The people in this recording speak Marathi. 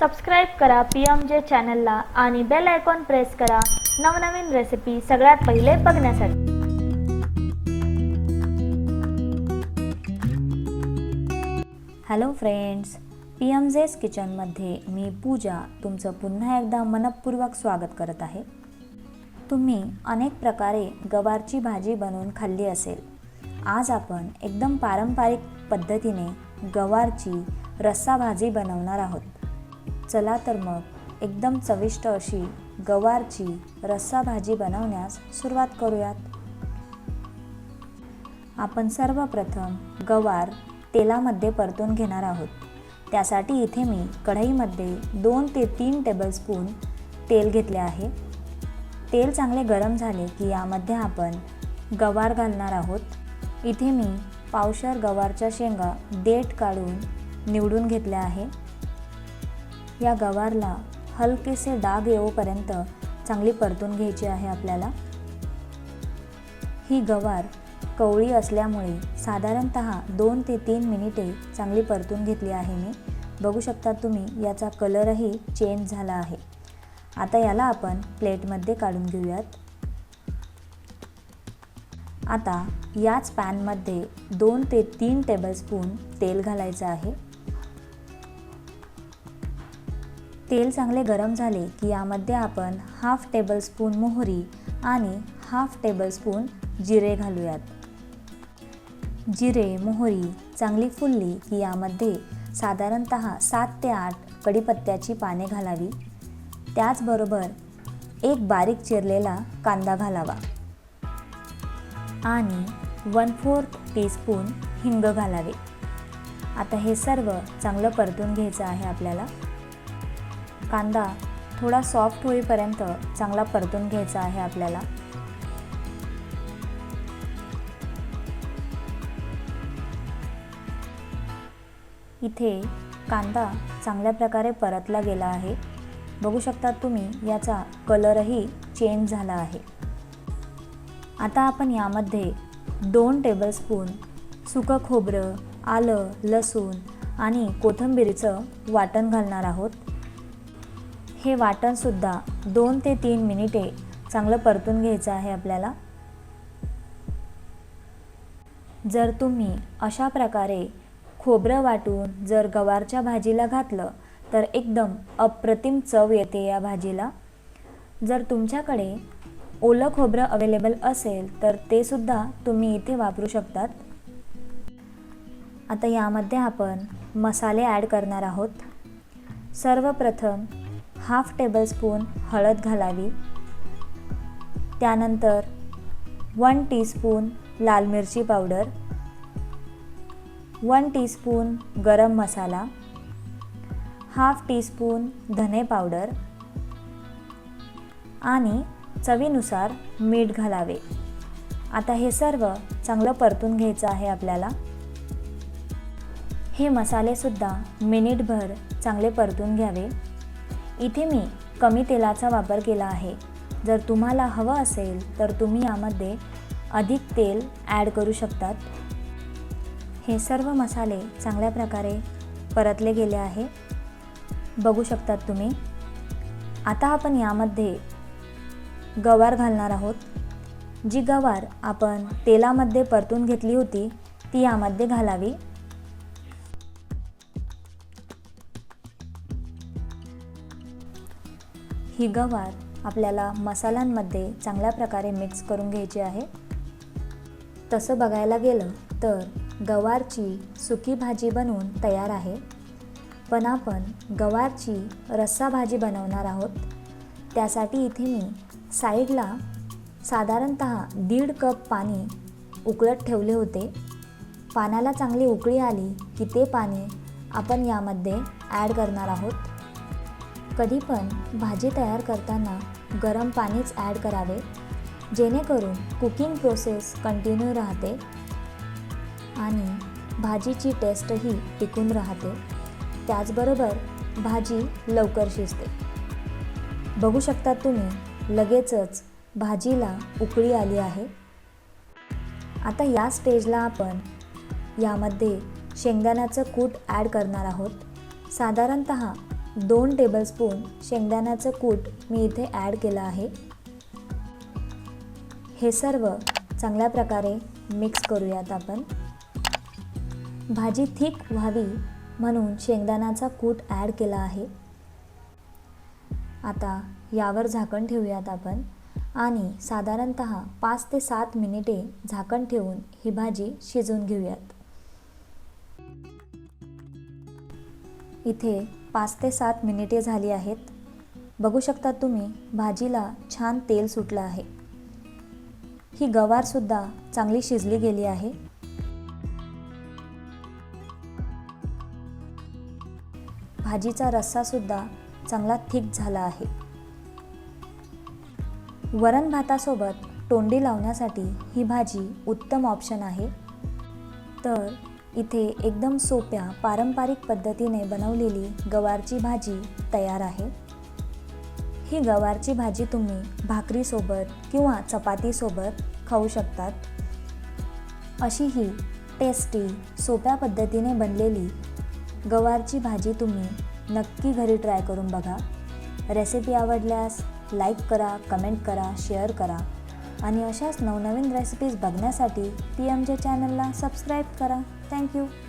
सबस्क्राईब करा पी एम जे चॅनलला आणि बेल आयकॉन प्रेस करा. नवनवीन रेसिपी सगळ्यात पहिले बघण्यासाठी. Hello friends P M J's किचनमध्ये मी पूजा तुमचं पुन्हा एकदा मनपूर्वक स्वागत करत आहे. तुम्ही अनेक प्रकारे गवारची भाजी बनवून खाल्ली असेल. आज आपण एकदम पारंपरिक पद्धतीने गवारची रस्सा भाजी बनवणार आहोत. चला तर मग एकदम चविष्ट अशी गवारची रस्सा भाजी बनवण्यास सुरुवात करूयात. आपण सर्वप्रथम गवार तेलामध्ये परतून घेणार आहोत. त्यासाठी इथे मी कढईमध्ये दोन ते तीन टेबलस्पून तेल घेतले आहे. तेल चांगले गरम झाले की यामध्ये आपण गवार घालणार आहोत. इथे मी पावशर गवारच्या शेंगा देठ काढून निवडून घेतल्या आहे. या गवारला हलकेसे डाग येऊपर्यंत चांगली परतून घ्यायची आहे आपल्याला. ही गवार कवळी असल्यामुळे साधारणत दोन ते तीन मिनिटे चांगली परतून घेतली आहे मी. बघू शकता तुम्ही याचा कलरही चेंज झाला आहे. आता याला आपण प्लेटमध्ये काढून घेऊयात. आता याच पॅनमध्ये दोन ते तीन टेबलस्पून तेल घालायचं आहे. तेल चांगले गरम झाले की यामध्ये आपण हाफ टेबलस्पून मोहरी आणि हाफ टेबलस्पून जिरे घालूयात. जिरे मोहरी चांगली फुलली की यामध्ये साधारणत सात ते आठ कढीपत्त्याची पाने घालावी. त्याचबरोबर एक बारीक चिरलेला कांदा घालावा. आणि वन फोर्थ टीस्पून हिंग घालावे. आता हे सर्व चांगलं परतून घ्यायचं आहे आपल्याला. कांदा थोडा सॉफ्ट होईपर्यंत चांगला परतून घ्यायचा आहे आपल्याला. इथे कांदा चांगल्या प्रकारे परतला गेला आहे. बघू शकता तुम्ही याचा कलरही चेंज झाला आहे. आता आपण यामध्ये दोन टेबलस्पून सुकं खोबरं आलं लसूण आणि कोथिंबीरीचं वाटण घालणार आहोत. हे वाटणसुद्धा दोन ते तीन मिनिटे चांगलं परतून घ्यायचं आहे आपल्याला. जर तुम्ही अशा प्रकारे खोबरं वाटून जर गवारच्या भाजीला घातलं तर एकदम अप्रतिम चव येते या भाजीला. जर तुमच्याकडे ओलं खोबरं अवेलेबल असेल तर ते सुद्धा तुम्ही इथे वापरू शकतात. आता यामध्ये आपण मसाले ॲड करणार आहोत. सर्वप्रथम हाफ टेबलस्पून हळद घालावी. त्यानंतर वन टीस्पून लाल मिरची powder. One teaspoon garam masala. Half teaspoon धने पावडर. आणि चवीनुसार मीठ घालावे. आता हे सर्व चांगलं परतून घ्यायचं आहे आपल्याला. हे मसालेसुद्धा मिनिटभर चांगले परतून घ्यावे. इथे मी कमी तेलाचा वापर केला आहे. जर तुम्हाला हवं असेल तर तुम्ही यामध्ये अधिक तेल ॲड करू शकतात. हे सर्व मसाले चांगल्या प्रकारे परतले गेले आहे. बघू शकतात तुम्ही. आता आपण यामध्ये गवार घालणार आहोत. जी गवार आपण तेलामध्ये परतून घेतली होती ती यामध्ये घालावी. ही गवार आपल्याला मसाल्यांमध्ये चांगल्या प्रकारे मिक्स करून घ्यायची आहे. तसं बघायला गेलं तर गवारची सुकी भाजी बनवून तयार आहे. पण आपण गवारची रस्सा भाजी बनवणार आहोत. त्यासाठी इथे मी साईडला साधारणत दीड कप पाणी उकळत ठेवले होते. पाण्याला चांगली उकळी आली की ते पाणी आपण यामध्ये ॲड करणार आहोत. कधी पण भाजी तयार करताना गरम पाणीच ॲड करावे जेणेकरून कुकिंग प्रोसेस कंटिन्यू राहते आणि भाजीची टेस्टही टिकून राहते. त्याचबरोबर भाजी लवकर शिजते. बघू शकता तुम्ही लगेचच भाजीला उकळी आली आहे. आता या स्टेजला आपण यामध्ये शेंगदाण्याचं कूट ॲड करणार आहोत. साधारणत दोन टेबलस्पून शेंगदाण्याचं कूट मी इथे ॲड केलं आहे. हे सर्व चांगल्या प्रकारे मिक्स करूयात आपण. भाजी थिक व्हावी म्हणून शेंगदाण्याचा कूट ॲड केला आहे. आता यावर झाकण ठेवूयात आपण आणि साधारणत पाच ते सात मिनिटे झाकण ठेवून ही भाजी शिजवून घेऊयात. इथे पाच ते सात मिनिटे झाली आहेत. बघू शकता तुम्ही भाजीला छान तेल सुटलं आहे. ही गवारसुद्धा चांगली शिजली गेली आहे. भाजीचा रस्सासुद्धा चांगला थिक झाला आहे. वरण भातासोबत तोंडी लावण्यासाठी ही भाजी उत्तम ऑप्शन आहे. तर इथे एकदम सोप्या पारंपरिक पद्धतीने बनवलेली गवारची भाजी तयार आहे. ही गवारची भाजी तुम्ही भाकरीसोबत किंवा चपातीसोबत खाऊ शकतात. अशी ही टेस्टी सोप्या पद्धतीने बनलेली गवारची भाजी तुम्ही नक्की घरी ट्राय करून बघा. रेसिपी आवडल्यास लाईक करा कमेंट करा शेअर करा आणि अशाच नवनवीन रेसिपीज बघण्यासाठी पी एम जे चॅनलला सबस्क्राईब करा. Thank you.